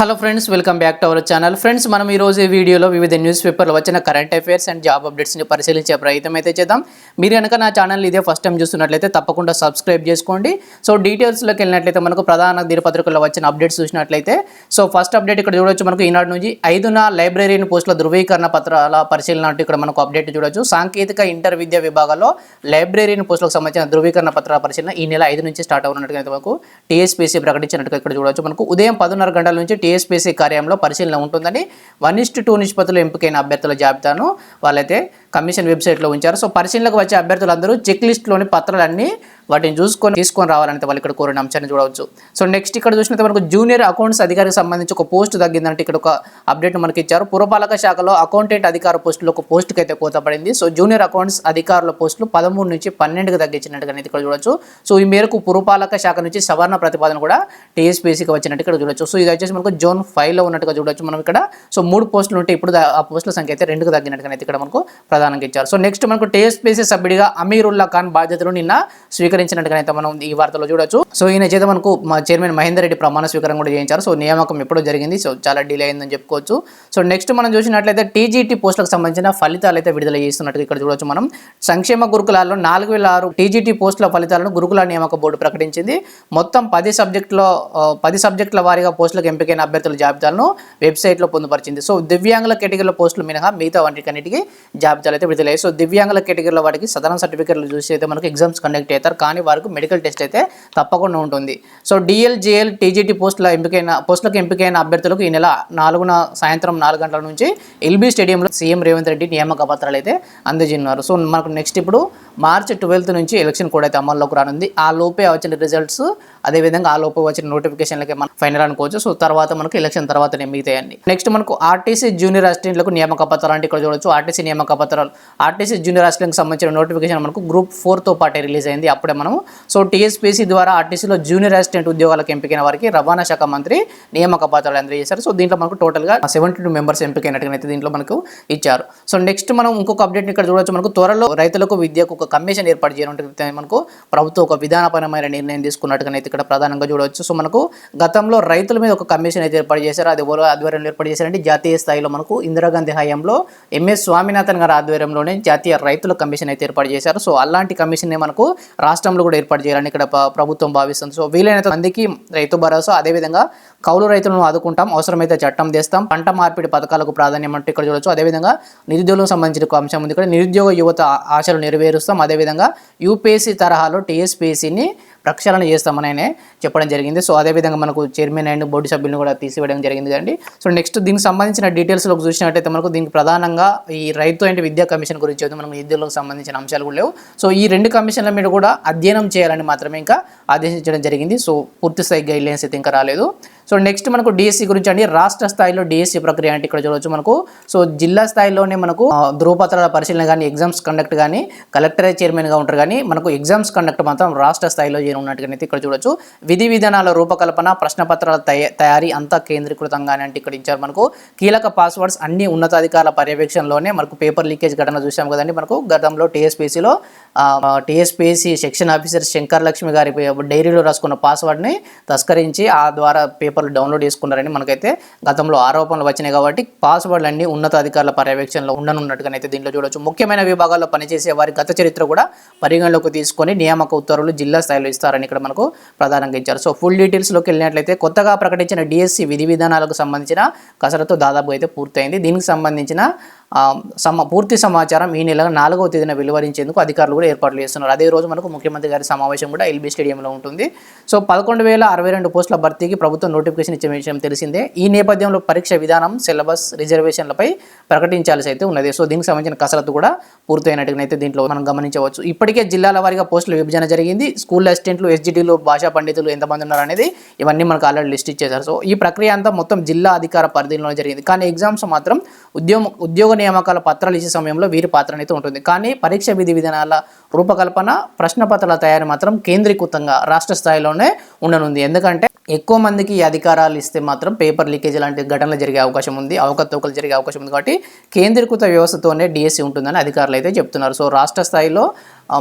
Hello friends welcome back to our channel friends మనం ఈ రోజు ఈ వీడియోలో వివిధ న్యూస్ పేపర్లో వచ్చిన కరెంట్ అఫైర్స్ అండ్ జాబ్ అప్డేట్స్ని పరిశీలించే ప్రయత్నం అయితే చేద్దాం. మీరు కనుక నా ఛానల్ ఇదే ఫస్ట్ టైం చూస్తున్నట్లయితే తప్పకుండా సబ్స్క్రైబ్ చేసుకోండి. సో డీటెయిల్స్లోకి వెళ్ళినట్లయితే మనకు ప్రధాన దినపత్రికల్లో వచ్చిన అప్డేట్స్ చూసినట్లయితే సో ఫస్ట్ అప్డేట్ ఇక్కడ చూడొచ్చు మనకు ఈనాడు నుంచి ఐదున లైబ్రరీని పోస్టుల ధృవీకరణ పత్రాల పరిశీలన ఇక్కడ మనకు అప్డేట్ చూడొచ్చు. సాంకేతిక ఇంటర్ విద్యా విభాగాల్లో లైబ్రరీని పోస్టులకు సంబంధించిన ధృవీకరణ పత్రాల పరిశీలన ఈ నెల ఐదు నుంచి స్టార్ట్ అవుతున్నట్టుగా అయితే మనకు టీఎస్పీసీ ప్రకటించినట్టుగా ఇక్కడ చూడొచ్చు. మనకు ఉదయం పదున్నర గంటల నుంచి టీఎస్పీసీ కార్యంలో పరిశీలన ఉంటుందని వన్ ఇస్ట్ టూ నిష్పత్తులు ఎంపికైన అభ్యర్థుల జాబితాను వాళ్ళైతే కమిషన్ వెబ్సైట్లో ఉంచారు. సో పరిశీలనకు వచ్చే అభ్యర్థులందరూ చెక్ లిస్ట్లోని పత్రాలన్నీ వాటిని చూసుకొని తీసుకొని రావాలంటే వాళ్ళు ఇక్కడ కోరిన అంశాన్ని చూడవచ్చు. సో నెక్స్ట్ ఇక్కడ చూసినట్టు మనకు జూనియర్ అకౌంట్స్ అధికారికి సంబంధించి ఒక పోస్ట్ తగ్గిందంటే ఇక్కడ ఒక అప్డేట్ మనకి ఇచ్చారు. పురపాలక శాఖలో అకౌంటెంట్ అధికార పోస్టులో ఒక పోస్టుకి అయితే కోత పడింది సో జూనియర్ అకౌంట్స్ అధికారుల పోస్టులు పదమూడు నుంచి పన్నెండుకి తగ్గించినట్టుగా అయితే ఇక్కడ చూడొచ్చు. సో ఈ మేరకు పురపాలక శాఖ నుంచి సవరణ ప్రతిపాదన కూడా టీఎస్పీసీకి వచ్చినట్టు ఇక్కడ చూడొచ్చు. సో ఇది వచ్చేసి మనకు జోన్ ఫైవ్లో ఉన్నట్టుగా చూడొచ్చు మనం ఇక్కడ. సో మూడు పోస్టులు ఉంటే ఇప్పుడు ఆ పోస్టుల సంఖ్య అయితే రెండుకు తగ్గినట్టుగా అయితే ఇక్కడ మనకు ప్రధానంగా ఇచ్చారు. సో నెక్స్ట్ మనకు టీఎస్పీసీ సభ్యుడిగా అమీరుల్లా ఖాన్ బాధ్యతలు నిన్న స్వీకరించినట్టుగా అయితే మనం ఈ వార్తలో చూడొచ్చు. సో ఈయన చేత మనకు మా చైర్మన్ మహేందర్ రెడ్డి ప్రమాణ స్వీకారం కూడా చేయించారు. సో నియామకం ఎప్పుడో జరిగింది. సో చాలా డిలే అయిందని చెప్పుకోవచ్చు. సో నెక్స్ట్ మనం చూసినట్లయితే టీజీటీ పోస్టులకు సంబంధించిన ఫలితాలు అయితే విడుదల చేస్తున్నట్టుగా ఇక్కడ చూడొచ్చు మనం. సంక్షేమ గురుకులాల్లో నాలుగు వేల ఆరు టీజీటీ పోస్టుల ఫలితాలను గురుకుల నియామక బోర్డు ప్రకటించింది. మొత్తం పది సబ్జెక్టులో పది సబ్జెక్టుల వారీగా పోస్టులకు ఎంపికైన అభ్యర్థుల జాబితాలను వెబ్సైట్లో పొందుపరిచింది. సో దివ్యాంగుల కేటగిరీల పోస్టులు మినహా మిగతా జాబితా ఫలితాలు అయితే విడుదలయ్యాయి. సో దివ్యాంగుల కేటగిరీలో వాటికి సదరణ సర్టిఫికేట్లు చూసి అయితే మనకు ఎగ్జామ్స్ కండక్ట్ అవుతారు. కానీ వారికి మెడికల్ టెస్ట్ అయితే తప్పకుండా ఉంటుంది. సో డిఎల్ జేఎల్ టీజీటీ పోస్టుల ఎంపికైన పోస్టులకు ఎంపికైన అభ్యర్థులకు ఈ నెల నాలుగున సాయంత్రం నాలుగు గంటల నుంచి ఎల్బీ స్టేడియంలో సీఎం రేవంత్ రెడ్డి నియామక పత్రాలు అయితే అందజేయనున్నారు. సో మనకు నెక్స్ట్ ఇప్పుడు మార్చి ట్వెల్త్ నుంచి ఎలక్షన్ కూడా అయితే అమల్లోకి రానుంది. ఆ లోపే వచ్చిన రిజల్ట్స్ అదేవిధంగా ఆ లోపు వచ్చిన నోటిఫికేషన్లకి మనం ఫైనల్ అనుకోవచ్చు. సో తర్వాత మనకు ఎలక్షన్ తర్వాత మిగతాయండి. నెక్స్ట్ మనకు ఆర్టీసీ జూనియర్ అసిస్టెంట్లకు నియామక పత్రాలు అంటే ఇక్కడ చూడొచ్చు. ఆర్టీసీ నియామక పత్రాలు ఆర్టీసీ జూనియర్ అసిస్టెంట్కి సంబంధించిన నోటిఫికేషన్ మనకు గ్రూప్ ఫోర్తో పాటే రిలీజ్ అయింది. అప్పుడే మనం సో టీఎస్పీసీ ద్వారా ఆర్టీసీలో జూనియర్ అసిస్టెంట్ ఉద్యోగాలకు ఎంపికైన వారికి రవాణా శాఖ మంత్రి నియామక పత్రాలు అందజేశారు. సో దీంట్లో మనకు టోటల్గా సెవెంటీ టూ మెంబర్స్ ఎంపికైనట్టుగా అయితే దీంట్లో మనకు ఇచ్చారు. సో నెక్స్ట్ మనం ఇంకొక అప్డేట్ ఇక్కడ చూడొచ్చు. మనకు త్వరలో రైతులకు విద్యకు ఒక కమిషన్ ఏర్పాటు చేయనుంటే మనకు ప్రభుత్వం ఒక విధానపరమైన నిర్ణయం తీసుకున్నట్టుగా అయితే ఇక్కడ ప్రధానంగా చూడవచ్చు. సో మనకు గతంలో రైతుల మీద ఒక కమిషన్ అయితే ఏర్పాటు చేశారు. అది ఎవరు ఆధ్వర్యంలో ఏర్పాటు చేశారంటే జాతీయ స్థాయిలో మనకు ఇందిరాగాంధీ హయాంలో ఎంఎస్ స్వామినాథన్ గారి ఆధ్వర్యంలోనే జాతీయ రైతుల కమిషన్ అయితే ఏర్పాటు చేశారు. సో అలాంటి కమిషన్ మనకు రాష్ట్రంలో కూడా ఏర్పాటు చేయాలని ఇక్కడ ప్రభుత్వం భావిస్తుంది. సో వీలైనంత మందికి రైతు భరోసా అదేవిధంగా కౌలు రైతులను ఆదుకుంటాం అవసరమైతే చట్టం తెస్తాం పంట మార్పిడి పథకాలకు ప్రాధాన్యం అంటే ఇక్కడ చూడొచ్చు. అదేవిధంగా నిరుద్యోగులకు సంబంధించిన ఒక అంశం ఉంది. ఇక్కడ నిరుద్యోగ యువత ఆశలు నెరవేరుస్తాం. అదేవిధంగా యూపీఎస్సీ తరహాలో టీఎస్పీఎస్సీని ప్రక్షాళన చేస్తామని ఆయనే చెప్పడం జరిగింది. సో అదేవిధంగా మనకు చైర్మన్ అండ్ బోర్డు సభ్యులను కూడా తీసివేయడం జరిగింది అండి సో నెక్స్ట్ దీనికి సంబంధించిన డీటెయిల్స్లోకి చూసినట్టయితే మనకు దీనికి ప్రధానంగా ఈ రైతు అండ్ విద్యా కమిషన్ గురించి అయితే మనం విద్యలకు సంబంధించిన అంశాలు కూడా లేవు. సో ఈ రెండు కమిషన్ల మీద కూడా అధ్యయనం చేయాలని మాత్రమే ఇంకా ఆదేశించడం జరిగింది. సో పూర్తి గైడ్లైన్స్ అయితే ఇంకా రాలేదు. సో నెక్స్ట్ మనకు డిఎస్సి గురించి అండి రాష్ట్ర స్థాయిలో డిఎస్సి ప్రక్రియ అంటే ఇక్కడ చూడవచ్చు మనకు. సో జిల్లా స్థాయిలోనే మనకు ధ్రువపత్రాల ధృవపత్రాల పరిశీలన కానీ ఎగ్జామ్స్ కండక్ట్ కానీ కలెక్టరేట్ చైర్మన్గా ఉంటారు కానీ మనకు ఎగ్జామ్స్ కండక్ట్ మాత్రం రాష్ట్ర స్థాయిలో చేయనున్నట్టుగా అయితే ఇక్కడ చూడొచ్చు. విధి విధానాల రూపకల్పన ప్రశ్నపత్రాల తయ- తయారీ అంతా కేంద్రీకృతంగానే అంటే ఇక్కడ ఇచ్చారు మనకు. కీలక పాస్వర్డ్స్ అన్ని ఉన్నతాధికారుల పర్యవేక్షణలోనే మనకు పేపర్ లీకేజ్ ఘటన చూసాం కదండి మనకు. గతంలో టీఎస్పీసీలో TSPC section officer Shankar Lakshmi గారి డైరీలో రాసుకున్న పాస్వర్డ్ని తస్కరించి ఆ ద్వారా పేపర్ పేపర్లు డౌన్లోడ్ చేసుకున్నారని మనకైతే గతంలో ఆరోపణలు వచ్చినాయి కాబట్టి పాస్వర్డ్లు అన్ని ఉన్నతాధికారుల పర్యవేక్షణలో ఉండనున్నట్టుగా అయితే దీంట్లో చూడొచ్చు. ముఖ్యమైన విభాగాల్లో పనిచేసే వారి గత చరిత్ర కూడా పరిగణలోకి తీసుకొని నియామక ఉత్తర్వులు జిల్లా స్థాయిలో ఇస్తారని ఇక్కడ మనకు ప్రధానంగా ఇచ్చారు. సో ఫుల్ డీటెయిల్స్లోకి వెళ్ళినట్లయితే కొత్తగా ప్రకటించిన డిఎస్సి విధి విధానాలకు సంబంధించిన కసరత్తు దాదాపు అయితే పూర్తయింది. దీనికి సంబంధించిన సమ పూర్తి సమాచారం ఈ నెల నాలుగవ తేదీన వెలువరించేందుకు అధికారులు కూడా ఏర్పాట్లు చేస్తున్నారు. అదే రోజు మనకు ముఖ్యమంత్రి గారి సమావేశం కూడా ఎల్బీ స్టేడియంలో ఉంటుంది. సో పదకొండు వేల అరవై రెండు పోస్టుల భర్తీకి ప్రభుత్వం నోటిఫికేషన్ ఇచ్చిన విషయం తెలిసిందే. ఈ నేపథ్యంలో పరీక్ష విధానం సిలబస్ రిజర్వేషన్లపై ప్రకటించాల్సి అయితే ఉన్నది. సో దీనికి సంబంధించిన కసరత్తు కూడా పూర్తయినట్టుగానైతే దీంట్లో మనం గమనించవచ్చు. ఇప్పటికే జిల్లాల వారీగా పోస్టుల విభజన జరిగింది. స్కూల్ అసిస్టెంట్లు ఎస్జిటీలు భాషా పండితులు ఎంతమంది ఉన్నారు అనేది ఇవన్నీ మనకు ఆల్రెడీ లిస్ట్ ఇచ్చేశారు. సో ఈ ప్రక్రియ అంతా మొత్తం జిల్లా అధికార పరిధిలో జరిగింది. కానీ ఎగ్జామ్స్ మాత్రం ఉద్యోగ ఉద్యోగ నియామకాల పత్రాలు ఇచ్చే సమయంలో వీరి పాత్ర అయితే ఉంటుంది. కానీ పరీక్ష విధి విధానాల రూపకల్పన ప్రశ్నపత్రాల తయారీ మాత్రం కేంద్రీకృతంగా రాష్ట్ర స్థాయిలోనే ఉండనుంది. ఎందుకంటే ఎక్కువ మందికి ఈ అధికారాలు ఇస్తే మాత్రం పేపర్ లీకేజ్ లాంటి ఘటనలు జరిగే అవకాశం ఉంది అవకతవకలు జరిగే అవకాశం ఉంది. కాబట్టి కేంద్రీకృత వ్యవస్థతోనే డిఎస్సి ఉంటుందని అధికారులు అయితే చెప్తున్నారు. సో రాష్ట్ర స్థాయిలో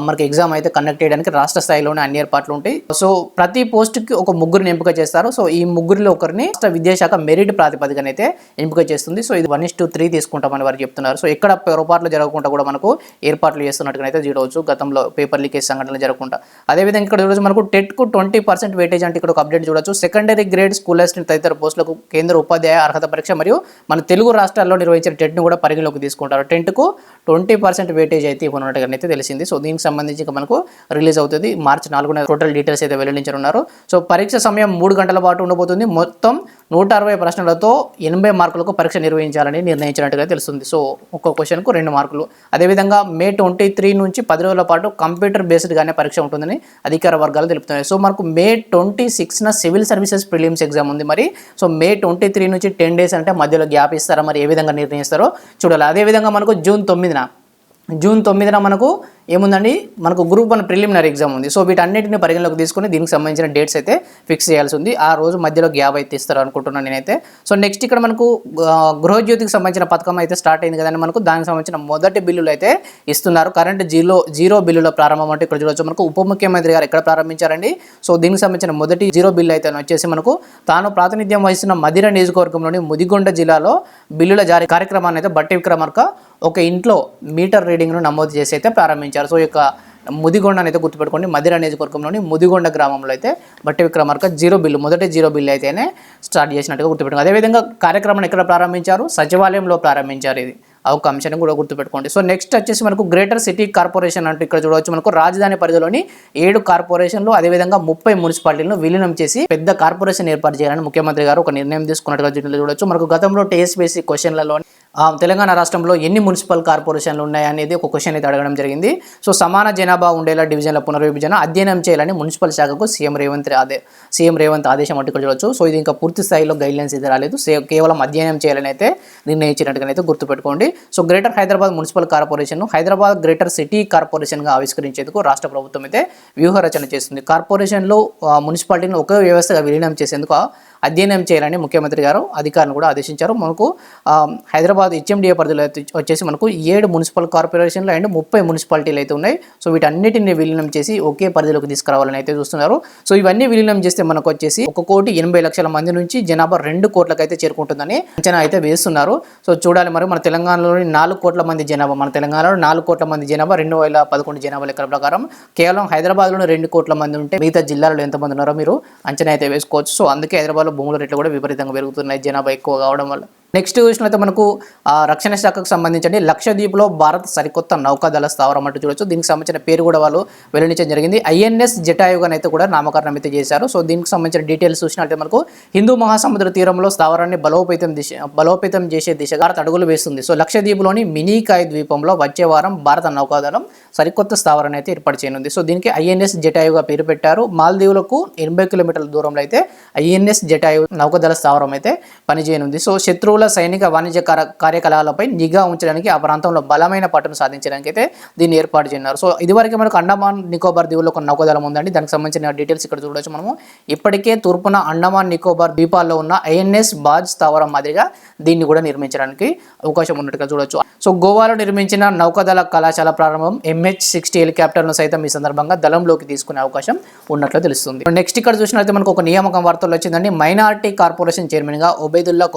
మనకి ఎగ్జామ్ అయితే కండక్ట్ చేయడానికి రాష్ట్ర స్థాయిలోనే అన్ని ఏర్పాట్లు ఉంటాయి. సో ప్రతి పోస్ట్కి ఒక ముగ్గురిని ఎంపిక చేస్తారు. సో ఈ ముగ్గురిలో ఒకరిని రాష్ట్ర విద్యాశాఖ మెరిట్ ప్రాతిపదికన అయితే ఎంపిక చేస్తుంది. సో ఇది వన్ ఇస్ టూ త్రీ తీసుకుంటామని వారు చెప్తున్నారు. సో ఎక్కడ పొరపాట్లు జరగకుండా కూడా మనకు ఏర్పాట్లు చేస్తున్నట్టుగా అయితే చూడవచ్చు గతంలో పేపర్ లీకేజ్ సంఘటనలు జరగకుండా. అదేవిధంగా ఇక్కడ చూడవచ్చు మనకు టెట్కు ట్వంటీ పర్సెంట్ వెయిటేజ్ అంటే ఇక్కడ ఒక అప్డేట్ చూడొచ్చు. సెకండరీ గ్రేడ్ స్కూల్ అసిస్టెంట్ తదితర పోస్టులకు కేంద్ర ఉపాధ్యాయ అర్హత పరీక్ష మరియు మన తెలుగు రాష్ట్రాల్లో నిర్వహించిన టెట్ను కూడా పరిగణలోకి తీసుకుంటారు. టెంట్కు ట్వంటీ పర్సెంట్ వెయిటేజ్ అయితే ఇవ్వనున్నట్టుగా అయితే తెలిసింది. సో దీనికి సంబంధించి మనకు రిలీజ్ అవుతుంది. మార్చి నాలుగున టోటల్ డీటెయిల్స్ అయితే వెల్లడించనున్నారు. సో పరీక్ష సమయం మూడు గంటల పాటు ఉండబోతుంది. మొత్తం నూట అరవై ప్రశ్నలతో ఎనభై మార్కులకు పరీక్ష నిర్వహించాలని నిర్ణయించినట్టుగా తెలుస్తుంది. సో ఒక్కో క్వశ్చన్కు రెండు మార్కులు. అదేవిధంగా మే ట్వంటీ త్రీ నుంచి పది రోజుల పాటు కంప్యూటర్ బేస్డ్గానే పరీక్ష ఉంటుందని అధికార వర్గాలు తెలుపుతున్నాయి. సో మనకు మే ట్వంటీ సిక్స్న సివిల్ సర్వీసెస్ ప్రిలిమ్స్ ఎగ్జామ్ ఉంది మరి. సో మే ట్వంటీ త్రీ నుంచి టెన్ డేస్ అంటే మధ్యలో గ్యాప్ ఇస్తారా మరి? ఏ విధంగా నిర్ణయిస్తారో చూడాలి. అదేవిధంగా మనకు జూన్ తొమ్మిదిన జూన్ తొమ్మిదిన మనకు ఏముందండి? మనకు గ్రూప్ వన్ ప్రిలిమినరీ ఎగ్జామ్ ఉంది. సో వీటన్నిటిని పరిగణలోకి తీసుకొని దీనికి సంబంధించిన డేట్స్ అయితే ఫిక్స్ చేయాల్సి ఉంది. ఆ రోజు మధ్యలో గ్యాప్ అయితే ఇస్తారు అనుకుంటున్నాను నేనైతే. సో నెక్స్ట్ ఇక్కడ మనకు గృహజ్యోతికి సంబంధించిన పథకం అయితే స్టార్ట్ అయింది కదండి మనకు. దానికి సంబంధించిన మొదటి బిల్లులు అయితే ఇస్తున్నారు. కరెంట్ జీరో జీరో బిల్లుల ప్రారంభం అంటే ఇక్కడ చూడవచ్చు మనకు ఉప ముఖ్యమంత్రి గారు ఎక్కడ ప్రారంభించారండి? సో దీనికి సంబంధించిన మొదటి జీరో బిల్లు అయితే వచ్చేసి మనకు తాను ప్రాతినిధ్యం వహిస్తున్న మదిర నియోజకవర్గంలోని ముదిగొండ జిల్లాలో బిల్లుల జారీ కార్యక్రమాన్ని అయితే బట్టి విక్రమార్క ఒక ఇంట్లో మీటర్ రీడింగ్ను నమోదు చేసి అయితే ప్రారంభించారు. సో ఈ యొక్క ముదిగొండ అయితే గుర్తుపెట్టుకోండి. మధిర నియోజకవర్గంలోని ముదిగొండ గ్రామంలో అయితే బట్టి విక్రమార్క జీరో బిల్లు మొదటి జీరో బిల్లు అయితేనే స్టార్ట్ చేసినట్టుగా గుర్తుపెట్టుకోండి. అదేవిధంగా కార్యక్రమాన్ని ఎక్కడ ప్రారంభించారు? సచివాలయంలో ప్రారంభించారు ఇది. ఒక అంశాన్ని కూడా గుర్తుపెట్టుకోండి. సో నెక్స్ట్ వచ్చేసి మనకు గ్రేటర్ సిటీ కార్పొరేషన్ అంటూ ఇక్కడ చూడవచ్చు. మనకు రాజధాని పరిధిలోని ఏడు కార్పొరేషన్లు అదేవిధంగా ముప్పై మున్సిపాలిటీలను విలీనం చేసి పెద్ద కార్పొరేషన్ ఏర్పాటు చేయాలని ముఖ్యమంత్రి గారు ఒక నిర్ణయం తీసుకున్నట్టుగా చూడవచ్చు. మనకు గతంలో టీఎస్పీసీ క్వశ్చన్లలో తెలంగాణ రాష్ట్రంలో ఎన్ని మున్సిపల్ కార్పొరేషన్లు ఉన్నాయి అనేది ఒక క్వశ్చన్ అయితే అడగడం జరిగింది. సో సమాన జనాభా ఉండేలా డివిజన్ల పునర్విభజన అధ్యయనం చేయాలని మున్సిపల్ శాఖకు సీఎం రేవంత్ ఆదే సీఎం రేవంత్ ఆదేశం అంటూ చూడవచ్చు సో ఇది ఇంకా పూర్తి స్థాయిలో గైడ్లైన్స్ ఇది రాలేదు. సే- కేవలం అధ్యయనం చేయాలని అయితే నిర్ణయించినట్టుగా అయితే గుర్తుపెట్టుకోండి. So greater Hyderabad municipal corporation Hyderabad greater city కార్పొరేషన్గా ఆవిష్కరించేందుకు రాష్ట్ర ప్రభుత్వం అయితే వ్యూహరచన చేస్తుంది. కార్పొరేషన్లో మున్సిపాలిటీని ఒకే వ్యవస్థగా విలీనం చేసేందుకు అధ్యయనం చేయాలని ముఖ్యమంత్రి గారు అధికారులను కూడా ఆదేశించారు. మనకు హైదరాబాద్ హైదరాబాద్ హెచ్ఎండిఏ పరిధిలో అయితే వచ్చేసి మనకు ఏడు మున్సిపల్ కార్పొరేషన్లు అండ్ ముప్పై మున్సిపాలిటీలు అయితే ఉన్నాయి. సో వీటన్నిటిని విలీనం చేసి ఒకే పరిధిలోకి తీసుకురావాలని అయితే చూస్తున్నారు. సో ఇవన్నీ విలీనం చేస్తే మనకు వచ్చేసి ఒక కోటి ఎనభై లక్షల మంది నుంచి జనాభా రెండు కోట్లకు అయితే చేరుకుంటుందని అంచనా అయితే వేస్తున్నారు. సో చూడాలి మరి మన తెలంగాణలోని నాలుగు కోట్ల మంది జనాభా మన తెలంగాణలో నాలుగు కోట్ల మంది జనాభా రెండు వేల పదకొండు జనాభా లెక్కల ప్రకారం కేవలం హైదరాబాద్లో రెండు కోట్ల మంది ఉంటే మిగతా జిల్లాలో ఎంతమంది ఉన్నారో మీరు అంచనా అయితే వేసుకోవచ్చు. సో అందుకే హైదరాబాద్లో భూముల రేట్లు కూడా విపరీతంగా పెరుగుతున్నాయి. జనాభా ఎక్కువ కావడం వల్ల. నెక్స్ట్ చూసినట్లయితే మనకు రక్షణ శాఖకు సంబంధించి లక్షద్వీప్లో భారత్ సరికొత్త నౌకాదళ స్థావరం అంటూ చూడొచ్చు. దీనికి సంబంధించిన పేరు కూడా వాళ్ళు వెల్లడించడం జరిగింది. ఐఎన్ఎస్ జటాయుగన్ అయితే కూడా నామకరణం అయితే చేశారు. సో దీనికి సంబంధించిన డీటెయిల్స్ చూసినట్లయితే మనకు హిందూ మహాసముద్ర తీరంలో స్థావరాన్ని బలోపేతం దిశ బలోపేతం చేసే దిశగా భారత్ అడుగులు వేస్తుంది. సో లక్షద్వీప్లోని మినీకాయ్ ద్వీపంలో వచ్చే వారం భారత నౌకాదళం సరికొత్త స్థావరాన్ని అయితే ఏర్పాటు చేయనుంది. సో దీనికి ఐఎన్ఎస్ జటాయుగా పేరు పెట్టారు. మాల్దీవులకు ఎనభై కిలోమీటర్ల దూరంలో అయితే ఐఎన్ఎస్ జటాయు నౌకాదళ స్థావరం అయితే పనిచేయనుంది. సో శత్రువు సైనిక వాణిజ్య కార్య కార్యకలాపాలపై నిఘా ఉంచడానికి ఆ ప్రాంతంలో బలమైన పట్టును సాధించడానికి అయితే దీన్ని ఏర్పాటు చేయన్నారు సో ఇదివరకు మనకు అండమాన్ నికోబార్ దీవుల్లో ఒక నౌకాదళం ఉందండి. దానికి సంబంధించిన డీటెయిల్స్ ఇక్కడ చూడవచ్చు మనము. ఇప్పటికే తూర్పున అండమాన్ నికోబార్ ద్వీపాల్లో ఉన్న ఐఎన్ఎస్ బాజ్ స్థావరం మాదిరిగా దీన్ని కూడా నిర్మించడానికి అవకాశం ఉన్నట్టుగా చూడొచ్చు. సో గోవాలో నిర్మించిన నౌకాదళ కళాశాల ప్రారంభం ఎంహెచ్ సిక్స్టీ హెలికాప్టర్ను సైతం ఈ సందర్భంగా దళంలోకి తీసుకునే అవకాశం ఉన్నట్లు తెలుస్తుంది. నెక్స్ట్ ఇక్కడ చూసినట్లయితే మనకు ఒక నియామకం వార్తలు వచ్చిందండి. మైనారిటీ కార్పొరేషన్ చైర్మన్గా ఒబేదుల్లా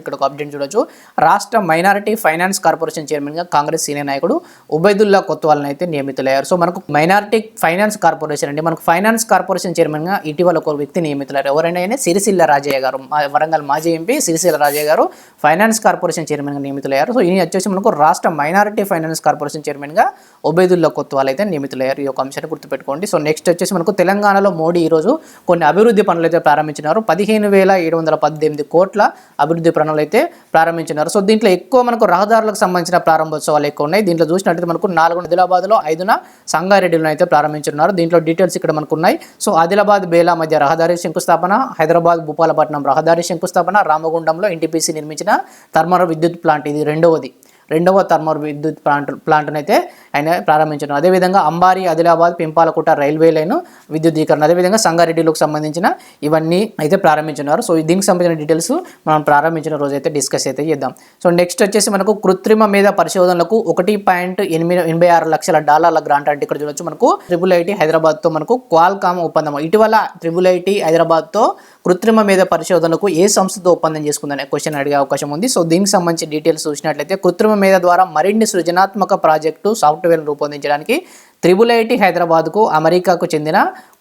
ఇక్కడ ఒక అప్డేట్ చూడొచ్చు. రాష్ట్ర మైనారిటీ ఫైనాన్స్ కార్పొరేషన్ చైర్మన్గా కాంగ్రెస్ సీనియర్ నాయకుడు ఉబైదుల్లా కొత్వాల్ని అయితే నియమితులయ్యారు. సో మనకు మైనారిటీ ఫైనాన్స్ కార్పొరేషన్ అండి. మనకు ఫైనాన్స్ కార్పొరేషన్ చైర్మన్గా ఇటీవల ఒక వ్యక్తి నియమితులయ్యారు. ఎవరైనా ఆయన? సిరిసిల్ల రాజయ్య గారు. వరంగల్ మాజీ ఎంపీ సిరిసిల్ల రాజయ్య గారు ఫైనాన్స్ కార్పొరేషన్ చైర్మన్గా నియమితులయ్యారు. సో ఈయన వచ్చేసి మనకు రాష్ట్ర మైనారిటీ ఫైనాన్స్ కార్పొరేషన్ చైర్మన్గా ఒబేదుల్లా కొత్వాల్ అయితే నియమితులయ్యారు. ఈ యొక్క అంశాన్ని గుర్తుపెట్టుకోండి. సో నెక్స్ట్ వచ్చేసి మనకు తెలంగాణలో మోడీ ఈరోజు కొన్ని అభివృద్ధి పనులు అయితే ప్రారంభించినారు. పదిహేను వేల ఏడు వందల పద్దెనిమిది కోట్ల అభివృద్ధి పనులు అయితే ప్రారంభించినారు. సో దీంట్లో ఎక్కువ మనకు రహదారులకు సంబంధించిన ప్రారంభోత్సవాలు ఎక్కువ ఉన్నాయి. దీంట్లో చూసినట్లయితే మనకు నాలుగు ఆదిలాబాద్లో ఐదున సంగారెడ్డిలో అయితే ప్రారంభించున్నారు దీంట్లో డీటెయిల్స్ ఇక్కడ మనకు ఉన్నాయి. సో ఆదిలాబాద్ బేలా మధ్య రహదారి శంకుస్థాపన హైదరాబాద్ భూపాలపట్నం రహదారి శంకుస్థాపన రామగుండంలో ఎన్టీపీసీ నిర్మించిన థర్మల్ విద్యుత్ ప్లాంట్ ఇది రెండవది. రెండవ థర్మల్ విద్యుత్ ప్లాంట్ ప్లాంట్ను అయితే ఆయన ప్రారంభించారు అదేవిధంగా అంబారి ఆదిలాబాద్ పింపాలకుట రైల్వే లైన్ విద్యుదీకరణ అదేవిధంగా సంగారెడ్డిలోకి సంబంధించిన ఇవన్నీ అయితే ప్రారంభించున్నారు సో దీనికి సంబంధించిన డీటెయిల్స్ మనం ప్రారంభించిన రోజు అయితే డిస్కస్ అయితే చేద్దాం. సో నెక్స్ట్ వచ్చేసి మనకు కృత్రిమ మీద పరిశోధనలకు ఒకటి పాయింట్ ఎనిమిది ఎనభై ఆరు లక్షల డాలర్ల గ్రాంట్ అంటే ఇక్కడ చూడొచ్చు మనకు. ట్రిపుల్ ఐటీ హైదరాబాద్తో మనకు క్వాల్కామ్ ఒప్పందం. ఇటీవల ట్రిపుల్ ఐటీ హైదరాబాద్తో కృత్రిమ మీద పరిశోధనకు ఏ సంస్థతో ఒప్పందం చేసుకుందనే క్వశ్చన్ అడిగే అవకాశం ఉంది. సో దీనికి సంబంధించి డీటెయిల్స్ చూసినట్లయితే కృత్రిమ మీద ద్వారా మరిన్ని సృజనాత్మక ప్రాజెక్టు సాఫ్ట్వేర్ రూపొందించడానికి త్రిబుల్ ఐటీ హైదరాబాద్కు అమెరికాకు చెందిన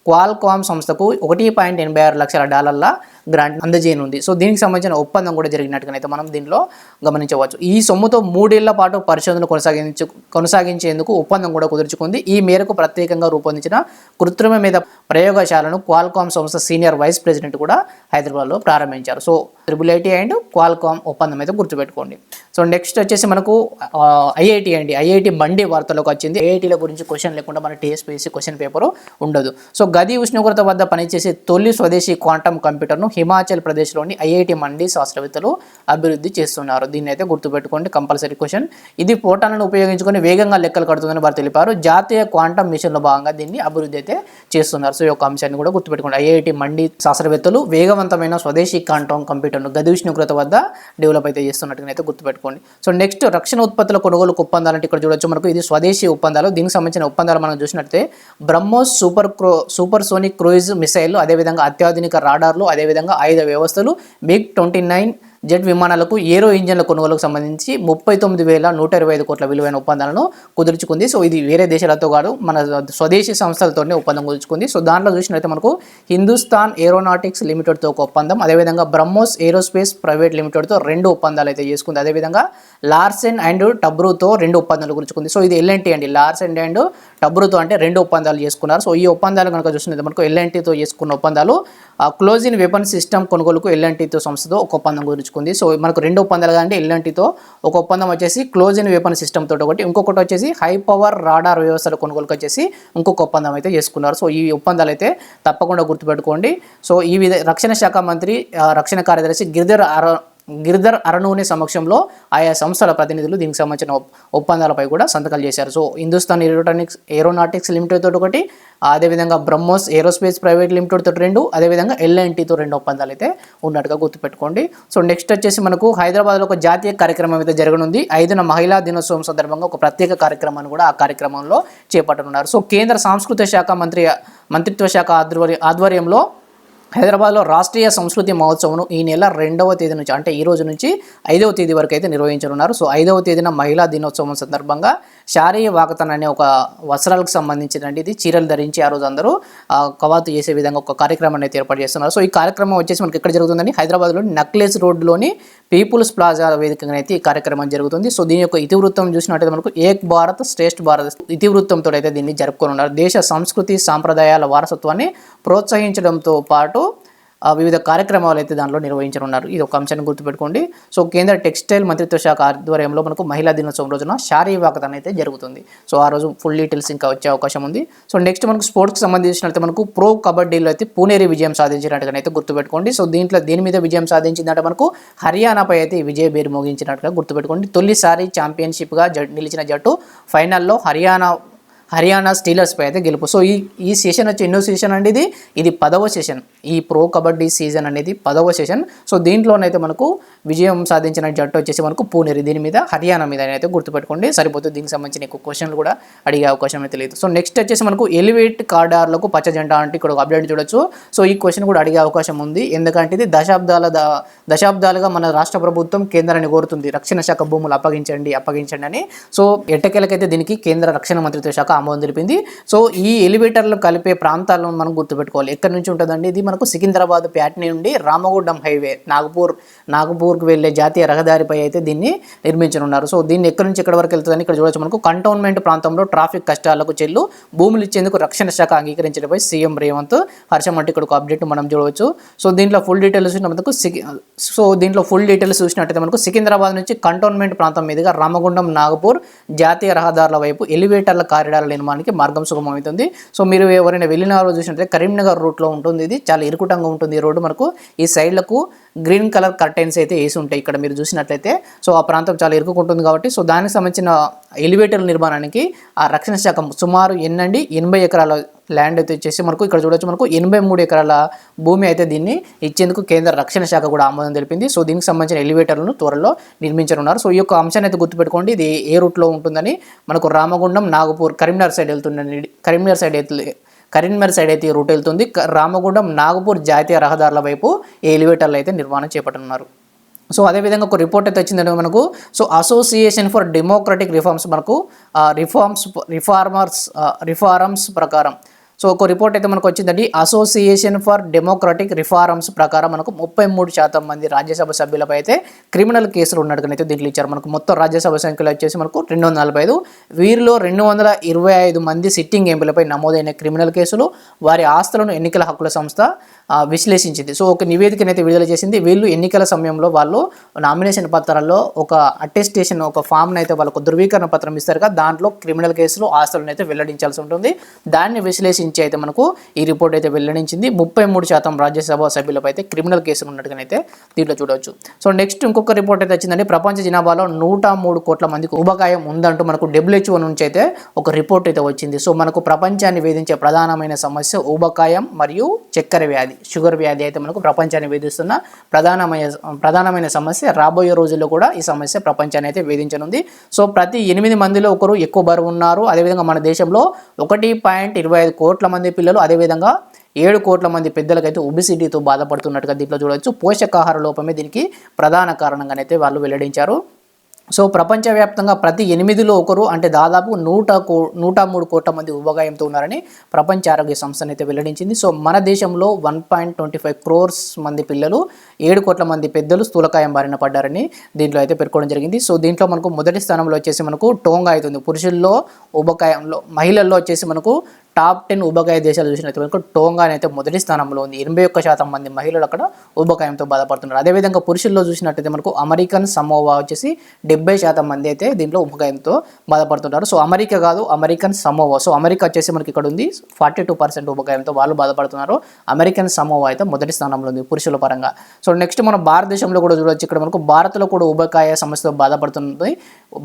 క్వాల్కామ్ సంస్థకు ఒకటి పాయింట్ ఎనభై ఆరు లక్షల డాలర్ల గ్రాంట్ అందజేయనుంది. సో దీనికి సంబంధించిన ఒప్పందం కూడా జరిగినట్టుగానైతే మనం దీనిలో గమనించవచ్చు. ఈ సొమ్ముతో మూడేళ్ళ పాటు పరిశోధనలు కొనసాగించు కొనసాగించేందుకు ఒప్పందం కూడా కుదుర్చుకుంది. ఈ మేరకు ప్రత్యేకంగా రూపొందించిన కృత్రిమ మీద ప్రయోగశాలను క్వాల్కామ్ సంస్థ సీనియర్ వైస్ ప్రెసిడెంట్ కూడా హైదరాబాద్లో ప్రారంభించారు. So triple IT and Qualcomm ఒప్పందం అయితే గుర్తుపెట్టుకోండి. సో నెక్స్ట్ వచ్చేసి మనకు ఐఐటి అండి. ఐఐటి మండి వార్తలోకి వచ్చింది. ఐఐటీల గురించి క్వశ్చన్ లేకుండా మన టీఎస్పీఎస్సీ క్వశ్చన్ పేపర్ ఉండదు. సో గది ఉష్ణోగ్రత వద్ద పనిచేసే తొలి స్వదేశీ క్వాంటమ్ కంప్యూటర్ను హిమాచల్ ప్రదేశ్లోని ఐఐటి మండి శాస్త్రవేత్తలు అభివృద్ధి చేస్తున్నారు. దీన్ని అయితే గుర్తుపెట్టుకోండి. Compulsory question. ఇది పోటాలను ఉపయోగించుకొని వేగంగా లెక్కలు కడుతుందని వారు తెలిపారు. జాతీయ క్వాంటమ్ మిషన్లో భాగంగా దీన్ని అభివృద్ధి అయితే చేస్తున్నారు. సో ఈ యొక్క అంశాన్ని కూడా గుర్తుపెట్టుకోండి. ఐఐటి మండి శాస్త్రవేత్తలు వేగవంతమైన స్వదేశీ క్వాంటమ్ కంప్యూటర్ను గది ఉష్ణోగ్రత వద్ద డెవలప్ అయితే చేస్తున్నట్టుగా అయితే గుర్తుపెట్టుకోండి. సో నెక్స్ట్ రక్షణ ఉత్పత్తుల కొనుగోలు ఒప్పందాలంటే ఇక్కడ చూడొచ్చు. మనకు ఇది స్వదేశీ ఒప్పందాలు. దీనికి సంబంధించిన ఒప్పందాలు మనం చూసినట్టే బ్రహ్మోస్ సూపర్ క్రో సూపర్ సోనిక్ క్రూయిజ్ మిసైల్ అదేవిధంగా అత్యాధునిక రాడార్లు అదేవిధంగా ఆయుధ వ్యవస్థలు మిగ్ ట్వంటీ నైన్ జెట్ విమానాలకు ఏరో ఇంజన్ల కొనుగోలుకు సంబంధించి ముప్పై తొమ్మిది వేల నూట ఇరవై ఐదు కోట్ల విలువైన ఒప్పందాలను కుదుర్చుకుంది. సో ఇది వేరే దేశాలతో కాదు మన స్వదేశీ సంస్థలతోనే ఒప్పందం కుదుర్చుకుంది. సో దాంట్లో చూసినట్లయితే మనకు హిందుస్థాన్ ఏరోనాటిక్స్ లిమిటెడ్తో ఒక ఒప్పందం అదేవిధంగా బ్రహ్మోస్ ఏరోస్పేస్ ప్రైవేట్ లిమిటెడ్తో రెండు ఒప్పందాలు అయితే చేసుకుంది. అదేవిధంగా లార్సెన్ అండ్ టబ్రూతో రెండు ఒప్పందాలు కుదుర్చుకుంది. సో ఇది ఎల్ఎన్టీ అండి లార్సెన్ అండ్ టబ్రూతో అంటే రెండు ఒప్పందాలు చేసుకున్నారు. సో ఈ ఒప్పందాలు కనుక చూసినట్లయితే మనకు ఎల్ఎన్టీతో చేసుకున్న ఒప్పందాలు క్లోజ్ ఇన్ వెపన్ సిస్టమ్ కొనుగోలుకు ఎల్ఎన్టీతో సంస్థతో ఒక ఒప్పందం కుదుర్చుకుంది సో మనకు రెండు ఒప్పందాలు కానీ ఎల్ఎన్టీతో ఒక ఒప్పందం వచ్చేసి క్లోజ్ ఇన్ వెపన్ సిస్టమ్ తోటి ఒకటి ఇంకొకటి వచ్చేసి హై పవర్ రాడార్ వ్యవస్థల కొనుగోలుకు వచ్చేసి ఇంకొక ఒప్పందం అయితే చేసుకున్నారు. సో ఈ ఒప్పందాలు అయితే తప్పకుండా గుర్తుపెట్టుకోండి. సో ఈ విధ రక్షణ శాఖ మంత్రి రక్షణ కార్యదర్శి గిరిధర్ అర గిరిధర్ అరణూని సమక్షంలో ఆయా సంస్థల ప్రతినిధులు దీనికి సంబంధించిన ఒప్పందాలపై కూడా సంతకాలు చేశారు. సో హిందుస్థాన్ ఏరోటానిక్స్ ఏరోనాటిక్స్ లిమిటెడ్ తోటి ఒకటి అదేవిధంగా బ్రహ్మోస్ ఏరోస్పేస్ ప్రైవేట్ లిమిటెడ్ తోటి రెండు అదేవిధంగా ఎల్ఎన్టీతో రెండు ఒప్పందాలు అయితే ఉన్నట్టుగా గుర్తుపెట్టుకోండి. సో నెక్స్ట్ వచ్చేసి మనకు హైదరాబాద్లో ఒక జాతీయ కార్యక్రమం అయితే జరగనుంది. ఐదున మహిళా దినోత్సవం సందర్భంగా ఒక ప్రత్యేక కార్యక్రమాన్ని కూడా ఆ కార్యక్రమంలో చేపట్టనున్నారు. సో కేంద్ర సాంస్కృతిక శాఖ మంత్రి మంత్రిత్వ శాఖ ఆధ్వర్య ఆధ్వర్యంలో హైదరాబాద్లో రాష్ట్రీయ సంస్కృతి మహోత్సవం ఈ నెల రెండవ తేదీ నుంచి అంటే ఈ రోజు నుంచి ఐదవ తేదీ వరకు అయితే నిర్వహించనున్నారు. సో ఐదవ తేదీన మహిళా దినోత్సవం సందర్భంగా శారీ వాకతన్ అనే ఒక వస్త్రాలకు సంబంధించినటువంటి ఇది చీరలు ధరించి ఆ రోజు అందరూ కవాతు చేసే విధంగా ఒక కార్యక్రమాన్ని అయితే ఏర్పాటు చేస్తున్నారు. సో ఈ కార్యక్రమం వచ్చేసి మనకి ఎక్కడ జరుగుతుందండి హైదరాబాద్లోని నక్లెస్ రోడ్లోని పీపుల్స్ ప్లాజా వేదికగా అయితే ఈ కార్యక్రమం జరుగుతుంది. సో దీని యొక్క ఇతివృత్తం చూసినట్టయితే మనకు ఏక్ భారత్ శ్రేష్ఠ భారత్ ఇతివృత్తంతో అయితే దీన్ని జరుపుకొని ఉన్నారు దేశ సంస్కృతి సాంప్రదాయాల వారసత్వాన్ని ప్రోత్సహించడంతో పాటు వివిధ కార్యక్రమాలు అయితే దాంట్లో నిర్వహించనున్నారు. ఇది ఒక అంశాన్ని గుర్తుపెట్టుకోండి. సో కేంద్ర టెక్స్టైల్ మంత్రిత్వ శాఖ ఆధ్వర్యంలో మనకు మహిళా దినోత్సవం రోజున శారీ వాకథాన్ అయితే జరుగుతుంది. సో ఆ రోజు ఫుల్ డీటెయిల్స్ ఇంకా వచ్చే అవకాశం ఉంది. సో నెక్స్ట్ మనకు స్పోర్ట్స్కి సంబంధించినట్లయితే మనకు ప్రో కబడ్డీలో అయితే పూనేరి విజయం సాధించినట్టుగా అయితే గుర్తుపెట్టుకోండి. సో దీంట్లో దేని మీద విజయం సాధించిందంటే మనకు హర్యానాపై అయితే విజయ బేరు మోగించినట్టుగా గుర్తుపెట్టుకోండి. తొలిసారి ఛాంపియన్షిప్గా జ నిలిచిన జట్టు ఫైనల్లో హర్యానా హర్యానా స్టీలర్స్ పై అయితే గెలుపు. సో ఈ ఈ సెషన్ వచ్చి ఎన్నో సెషన్ అండి ఇది? ఇది పదవ సెషన్ ఈ ప్రో కబడ్డీ సీజన్ అనేది పదవ సెషన్ సో దీంట్లోనైతే మనకు విజయం సాధించిన జట్టు వచ్చేసి మనకు పూనేరి దీని మీద హర్యానా మీద అయితే గుర్తుపెట్టుకోండి. సరిపోతుంది. దీనికి సంబంధించిన ఎక్కువ క్వశ్చన్లు కూడా అడిగే అవకాశం అయితే లేదు. సో నెక్స్ట్ వచ్చేసి మనకు ఎలివేట్ కార్డార్లకు పచ్చ జెండా అంటే ఇక్కడ ఒక అప్డేట్ చూడొచ్చు. సో ఈ క్వశ్చన్ కూడా అడిగే అవకాశం ఉంది. ఎందుకంటే ఇది దశాబ్దాల ద- దశాబ్దాలుగా మన రాష్ట్ర ప్రభుత్వం కేంద్రాన్ని కోరుతుంది. రక్షణ శాఖ భూములు అప్పగించండి అప్పగించండి అని. సో ఎట్టకేలకైతే దీనికి కేంద్ర రక్షణ మంత్రిత్వ శాఖ ఆమోదం తెలిపింది సో ఈ ఎలివేటర్లు కలిపే ప్రాంతాలను మనం గుర్తుపెట్టుకోవాలి. ఎక్కడి నుంచి ఉంటుందండి? ఇది మనకు సికింద్రాబాద్ ప్యాట్నీ నుండి రామగుండం హైవే నాగపూర్ నాగపూర్కి వెళ్ళే జాతీయ రహదారిపై అయితే దీన్ని నిర్మించనున్నారు. సో దీన్ని ఎక్కడి నుంచి ఎక్కడి వరకు వెళ్తుందని ఇక్కడ చూడొచ్చు. మనకు కంటోన్మెంట్ ప్రాంతంలో ట్రాఫిక్ కష్టాలకు చెల్లు భూములు ఇచ్చేందుకు రక్షణ శాఖ అంగీకరించడంపై సీఎం రేవంత్ హర్షం అంటే ఇక్కడ ఒక అప్డేట్ మనం చూడవచ్చు. సో దీంట్లో ఫుల్ డీటెయిల్స్ చూసిన మనకు సో దీంట్లో ఫుల్ డీటెయిల్స్ చూసినట్టయితే మనకు సికింద్రాబాద్ నుంచి కంటోన్మెంట్ ప్రాంతం మీదుగా రామగుండం నాగపూర్ జాతీయ రహదారుల వైపు ఎలివేటర్ల కారిడార్ నిర్మాణానికి మార్గం సుగమవుతుంది సో మీరు ఎవరైనా వెళ్ళిన వాళ్ళు చూసినట్లయితే కరీంనగర్ రూట్లో ఉంటుంది. ఇది చాలా ఇరుకుటంగా ఉంటుంది ఈ రోడ్డు మనకు. ఈ సైడ్లకు గ్రీన్ కలర్ కర్టెన్స్ అయితే వేసి ఉంటాయి ఇక్కడ మీరు చూసినట్లయితే. సో ఆ ప్రాంతం చాలా ఇరుకుంటుంది కాబట్టి. సో దానికి సంబంధించిన ఎలివేటర్ నిర్మాణానికి ఆ రక్షణ శాఖ సుమారు ఎన్నండి ఎనభై ఎకరాల ల్యాండ్ అయితే వచ్చేసి మనకు ఇక్కడ చూడొచ్చు మనకు ఎనభై మూడు ఎకరాల భూమి అయితే దీన్ని ఇచ్చేందుకు కేంద్ర రక్షణ శాఖ కూడా ఆమోదం తెలిపింది. సో దీనికి సంబంధించిన ఎలివేటర్లను త్వరలో నిర్మించనున్నారు. సో ఈ యొక్క అంశాన్ని అయితే గుర్తుపెట్టుకోండి. ఇది ఏ రూట్లో ఉంటుందని మనకు రామగుండం నాగపూర్ కరీంనగర్ సైడ్ వెళ్తుందండి. కరీంనగర్ సైడ్ అయితే కరీంనగర్ సైడ్ అయితే ఈ రూట్ వెళ్తుంది. రామగుండం నాగపూర్ జాతీయ రహదారుల వైపు ఈ ఎలివేటర్లు అయితే నిర్మాణం చేపట్టనున్నారు. సో అదేవిధంగా ఒక రిపోర్ట్ అయితే వచ్చిందండి మనకు. So association for democratic reforms మనకు రిఫార్మ్స్ రిఫార్మర్స్ రిఫార్మ్స్ ప్రకారం సో ఒక రిపోర్ట్ అయితే మనకు వచ్చిందండి. అసోసియేషన్ ఫర్ డెమోక్రటిక్ రిఫార్మ్స్ ప్రకారం మనకు ముప్పై మూడు శాతం మంది రాజ్యసభ సభ్యులపై అయితే క్రిమినల్ కేసులు ఉన్నట్టుగా అయితే దీంట్లో ఇచ్చారు. మనకు మొత్తం రాజ్యసభ సంఖ్యలో వచ్చేసి మనకు రెండు వందల నలభై ఐదు. వీరిలో రెండు వందల ఇరవై ఐదు మంది సిట్టింగ్ ఎంపీలపై నమోదైన క్రిమినల్ కేసులు వారి ఆస్తులను ఎన్నికల హక్కుల సంస్థ విశ్లేషించింది. సో ఒక నివేదికను అయితే విడుదల చేసింది. వీళ్ళు ఎన్నికల సమయంలో వాళ్ళు నామినేషన్ పత్రాల్లో ఒక అటెస్టేషన్ ఒక ఫామ్ను అయితే వాళ్ళకు ధృవీకరణ పత్రం ఇస్తారు కదా దాంట్లో క్రిమినల్ కేసులు ఆస్తులను అయితే వెల్లడించాల్సి ఉంటుంది. దాన్ని విశ్లేషించి అయితే మనకు ఈ రిపోర్ట్ అయితే వెల్లడించింది. ముప్పై మూడు శాతం రాజ్యసభ సభ్యులపై అయితే క్రిమినల్ కేసులు ఉన్నట్టుగానైతే దీంట్లో చూడవచ్చు. సో నెక్స్ట్ ఇంకొక రిపోర్ట్ అయితే వచ్చిందండి. ప్రపంచ జనాభాలో నూట మూడు కోట్ల మందికి ఉబకాయం ఉందంటూ మనకు డబ్ల్యూహెచ్ఓ నుంచి అయితే ఒక రిపోర్ట్ అయితే వచ్చింది. సో మనకు ప్రపంచాన్ని వేధించే ప్రధానమైన సమస్య ఊబకాయం మరియు చక్కెర వ్యాధి. షుగర్ వ్యాధి అయితే మనకు ప్రపంచాన్ని వేధిస్తున్న ప్రధానమైన ప్రధానమైన సమస్య. రాబోయే రోజుల్లో కూడా ఈ సమస్య ప్రపంచాన్ని అయితే వేధించనుంది. సో ప్రతి ఎనిమిది మందిలో ఒకరు ఎక్కువ బరువు ఉన్నారు. అదేవిధంగా మన దేశంలో ఒకటి పాయింట్ ఇరవై ఐదు కోట్ల కోట్ల మంది పిల్లలు అదేవిధంగా ఏడు కోట్ల మంది పెద్దలకైతే ఒబిసిటీతో బాధపడుతున్నట్టుగా దీంట్లో చూడవచ్చు. పోషకాహార లోపమే దీనికి ప్రధాన కారణంగానైతే వాళ్ళు వెల్లడించారు. సో ప్రపంచవ్యాప్తంగా ప్రతి ఎనిమిదిలో ఒకరు అంటే దాదాపు నూట కో నూట మూడు కోట్ల మంది ఉపగాయంతో ఉన్నారని ప్రపంచ ఆరోగ్య సంస్థను అయితే వెల్లడించింది. సో మన దేశంలో one point twenty five crores మంది పిల్లలు ఏడు కోట్ల మంది పెద్దలు స్థూలకాయం బారిన పడ్డారని దీంట్లో అయితే పేర్కొనడం జరిగింది. సో దీంట్లో మనకు మొదటి స్థానంలో వచ్చేసి మనకు టోంగా అవుతుంది పురుషుల్లో ఉపకాయంలో మహిళల్లో వచ్చేసి మనకు టాప్ టెన్ ఉబకాయ దేశాలు చూసినట్టు కనుక టోంగా అయితే మొదటి స్థానంలో ఉంది. ఎనభై ఒక్క శాతం మంది మహిళలు అక్కడ ఉబకాయంతో బాధపడుతున్నారు. అదేవిధంగా పురుషుల్లో చూసినట్టయితే మనకు అమెరికన్ సమోవా వచ్చేసి డెబ్బై శాతం మంది అయితే దీంట్లో ఉబకాయంతో బాధపడుతుంటారు సో అమెరికా కాదు అమెరికన్ సమోవా. సో అమెరికా వచ్చేసి మనకి ఇక్కడ ఉంది. ఫార్టీ టూ పర్సెంట్ ఉబకాయంతో వాళ్ళు బాధపడుతున్నారు. అమెరికన్ సమోవా అయితే మొదటి స్థానంలో ఉంది పురుషుల పరంగా. సో నెక్స్ట్ మన భారతదేశంలో కూడా చూడవచ్చు ఇక్కడ మనకు భారత్లో కూడా ఉబకాయ సమస్యతో బాధపడుతుంది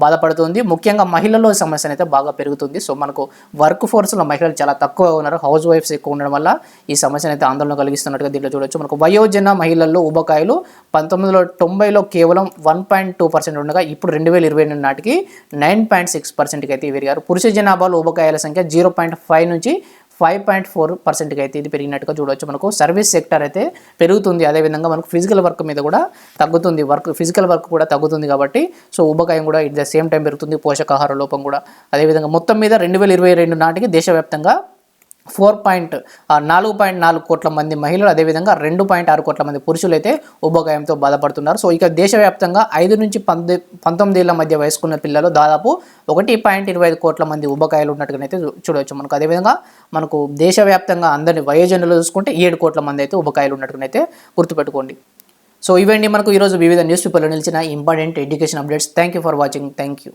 బాధపడుతుంది. ముఖ్యంగా మహిళల్లో సమస్య అయితే బాగా పెరుగుతుంది. సో మనకు వర్క్ ఫోర్స్లో మహిళలు చాలా తక్కువ ఉన్నారు. హౌస్ వైఫ్స్ ఎక్కువ ఉండడం వల్ల ఈ సమస్యను అయితే ఆందోళన కలిగిస్తున్నట్టుగా దీంట్లో చూడొచ్చు. మనకు వయోజన మహిళల్లో ఉబకాయలు పంతొమ్మిది వందల తొంభైలో కేవలం వన్ పాయింట్ టూ పర్సెంట్ ఉండగా ఇప్పుడు రెండు వేల ఇరవై రెండు నాటికి నైన్ పాయింట్ సిక్స్ పర్సెంట్కి అయితే పెరిగారు పురుష జనాభాలో ఉబకాయాల సంఖ్య జీరో పాయింట్ ఫైవ్ నుంచి ఫైవ్ పాయింట్ ఫోర్ పర్సెంట్కి అయితే ఇది పెరిగినట్టుగా చూడవచ్చు మనకు. సర్వీస్ సెక్టర్ అయితే పెరుగుతుంది. అదేవిధంగా మనకు ఫిజికల్ వర్క్ మీద కూడా తగ్గుతుంది. వర్క్ ఫిజికల్ వర్క్ కూడా తగ్గుతుంది కాబట్టి సో ఉబకాయం కూడా ఇట్ ద సేమ్ టైం పెరుగుతుంది పోషకాహార లోపం కూడా. అదేవిధంగా మొత్తం మీద రెండు వేల ఇరవై రెండు నాటికి దేశవ్యాప్తంగా ఫోర్ పాయింట్ నాలుగు పాయింట్ నాలుగు కోట్ల మంది మహిళలు అదేవిధంగా రెండు పాయింట్ ఆరు కోట్ల మంది పురుషులు అయితే ఉబకాయంతో బాధపడుతున్నారు. సో ఇక దేశవ్యాప్తంగా ఐదు నుంచి పంతొమ్మిది పంతొమ్మిది ఏళ్ళ మధ్య వయసుకున్న పిల్లలు దాదాపు ఒకటి పాయింట్ ఇరవై ఐదు కోట్ల మంది ఉబకాయాలు ఉన్నట్టుగానైతే చూడవచ్చు మనకు. అదేవిధంగా మనకు దేశవ్యాప్తంగా అందరిని వయోజనులు చూసుకుంటే ఏడు కోట్ల మంది అయితే ఉబకాయాలు ఉన్నట్టుగానైతే గుర్తుపెట్టుకోండి. సో ఇవండి మనకు ఈరోజు వివిధ న్యూస్ పేపర్లో నిలిచిన important education updates. Thank you for watching. Thank you.